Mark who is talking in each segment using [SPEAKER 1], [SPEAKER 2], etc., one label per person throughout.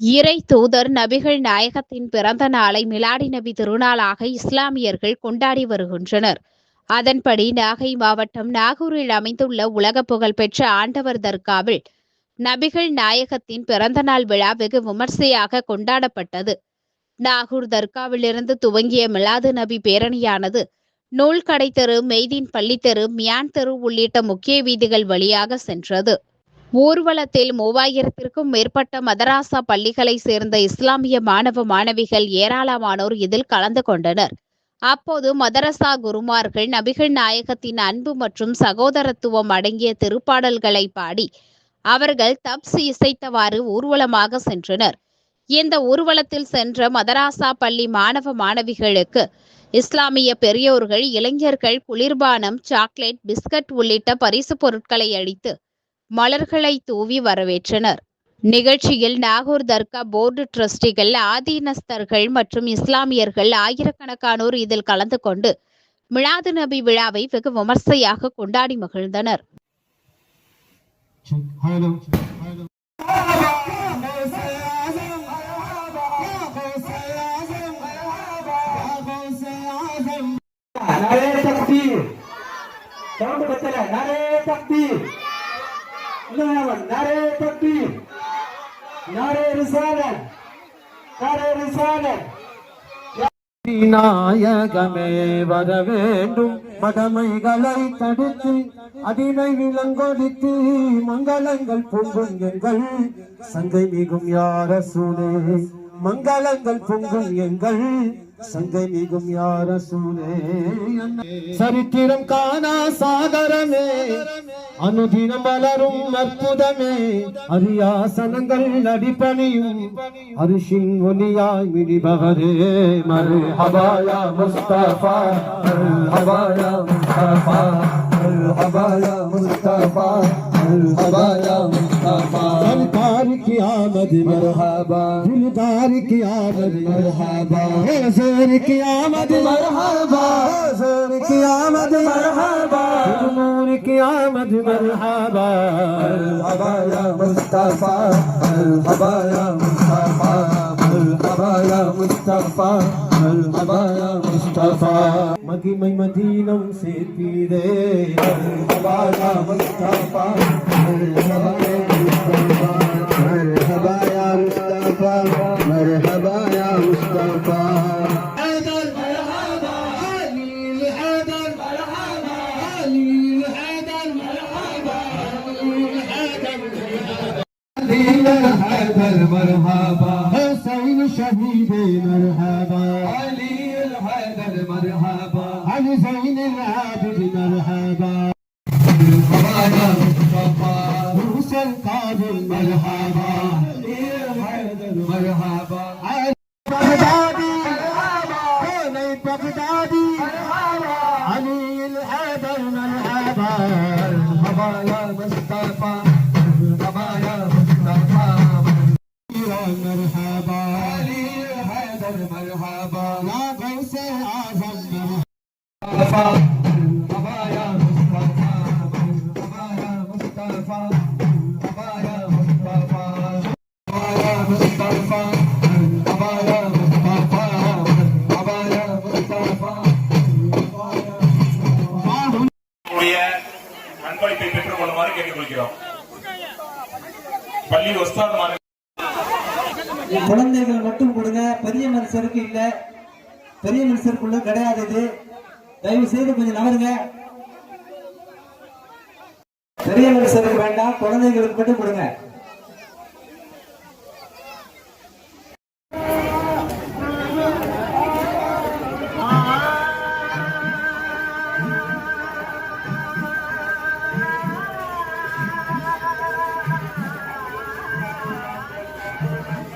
[SPEAKER 1] இறை தூதர் நபிகள் நாயகத்தின் பிறந்த நாளை மிலாடி நபி திருநாளாக இஸ்லாமியர்கள் கொண்டாடி வருகின்றனர். அதன்படி நாகை மாவட்டம் நாகூரில் அமைந்துள்ள உலக புகழ்பெற்ற ஆண்டவர் தர்காவில் நபிகள் நாயகத்தின் பிறந்தநாள் விழா வெகு விமர்சையாக கொண்டாடப்பட்டது. நாகூர் தர்காவிலிருந்து துவங்கிய மிலாது நபி பேரணியானது நூல்கடை தெரு மெய்தீன் பள்ளித்தெரு மியான் தெரு உள்ளிட்ட முக்கிய வீதிகள் வழியாக சென்றது. ஊர்வலத்தில் மூவாயிரத்திற்கும் மேற்பட்ட மதராசா பள்ளிகளை சேர்ந்த இஸ்லாமிய மாணவ மாணவிகள் ஏராளமானோர் இதில் கலந்து கொண்டனர். அப்போது மதரசா குருமார்கள் நபிகள் நாயகத்தின் அன்பு மற்றும் சகோதரத்துவம் அடங்கிய திருப்பாடல்களை பாடி அவர்கள் தப்ஸ் இசைத்தவாறு ஊர்வலமாக சென்றனர். இந்த ஊர்வலத்தில் சென்ற மதராசா பள்ளி மாணவ மாணவிகளுக்கு இஸ்லாமிய பெரியோர்கள் இளைஞர்கள் குளிர்பானம் சாக்லேட் பிஸ்கட் உள்ளிட்ட பரிசு பொருட்களை அளித்து மலர்களை தூவி வரவேற்றனர். நிகழ்ச்சியில் நாகூர் தர்கா போர்டு டிரஸ்டிகள் ஆதீனஸ்தர்கள் மற்றும் இஸ்லாமியர்கள் ஆயிரக்கணக்கானோர் இதில் கலந்து கொண்டு மிலாது நபி விழாவை வெகு விமர்சையாக கொண்டாடி மகிழ்ந்தனர்.
[SPEAKER 2] நாரே
[SPEAKER 3] சக்தி. சவுண்ட் பத்தல நாரே சக்தி. ரத்னாவன் நாரே பக்தி நாரே ரிசாலன். நாரே ரிசாலன்.
[SPEAKER 2] விநாயகமே வர வேண்டும். மடமைகளை தடுத்து அதனை விலங்கொடித்து மங்களங்கள் பொங்கும் எங்கள் சங்கை மிகும் யார சூழே மங்களங்கள் பொங்கும் எங்கள் சங்கமிகும் யார சரித்திரம் காணா சாகரமே. அனுதினம் வளரும் அற்புதமே. அரியாசனங்கள் அடிப்பணியும் அரிஷின் ஒலியாய் மிடிபவரே மறு ஹபாயா முஸ்தபா ஹபாயா முஸ்தபா ஹபாயா முஸ்தபா ஹபாயா முஸ்தபா. की आमद मरहबा दिलदार की आमद मरहबा जोर की आमद मरहबा जोर की आमद मरहबा नूर की आमद मरहबा मरहबा या मुस्तफा मरहबा या मुस्तफा मरहबा या मुस्तफा मरहबा या मुस्तफा मगी मई मदीनों से पीरे मरहबा या मुस्तफा حيدر مرحبا حسين شهيد مرحبا. علي الحيدر مرحبا. علي زين العابد مرحبا. مرحبا موسى مرحبا. علي الحيدر مرحبا علي بغدادي. علي بغدادي علي الحيدر مرحبا. مرحبا يا مصطفى. مصطفى مرحبا يا مصطفى مرحبا يا مصطفى
[SPEAKER 4] உடைய அன்பளிப்பை பெற்றுக் கொள்ளுமாறு கேட்டுக்கொள்கிறோம் பள்ளி ஒஸ்தாத் மாணவி
[SPEAKER 3] குழந்தைகள் மட்டும் கொடுங்க. பெரிய மனுஷருக்கு இல்லை. பெரிய மனுஷருக்குள்ள கிடையாது இது. தயவு செய்து கொஞ்சம் நவருங்க பெரிய மனுஷருக்கு வேண்டாம். குழந்தைகளுக்கு மட்டும் கொடுங்க.
[SPEAKER 5] Thank you.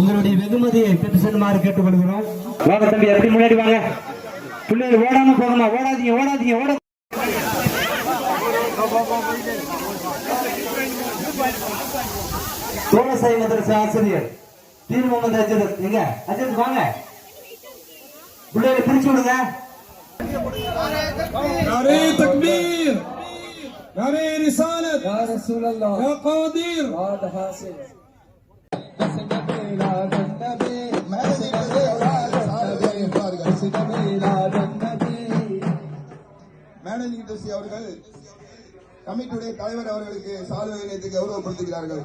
[SPEAKER 3] உங்களுடைய வெகுமதியை பெற்று செல்லுமாறு கேட்டுக்கொள்கிறோம். வாங்க தம்பி எப்படி முன்னாடி வாங்க. பிள்ளைகள் ஓடாம போகணுமா? ஓடாதீங்க ஓடாதீங்க ஓட சோழசாய் மதரச ஆசிரியர். தீர் முகமது அஜரத் எங்க? அஜரத் வாங்க. பிள்ளைகளை பிரிச்சு விடுங்க.
[SPEAKER 2] நரே நரே ரிசாலத். யா ரசூலல்லாஹ்? யா காதீர். யா ஹாசில்
[SPEAKER 5] மேனேஜிங் அவர்கள் கமிட்டியுடைய தலைவர் அவர்களுக்கு சால்வை இணைத்து கௌரவப்படுத்துகிறார்கள்.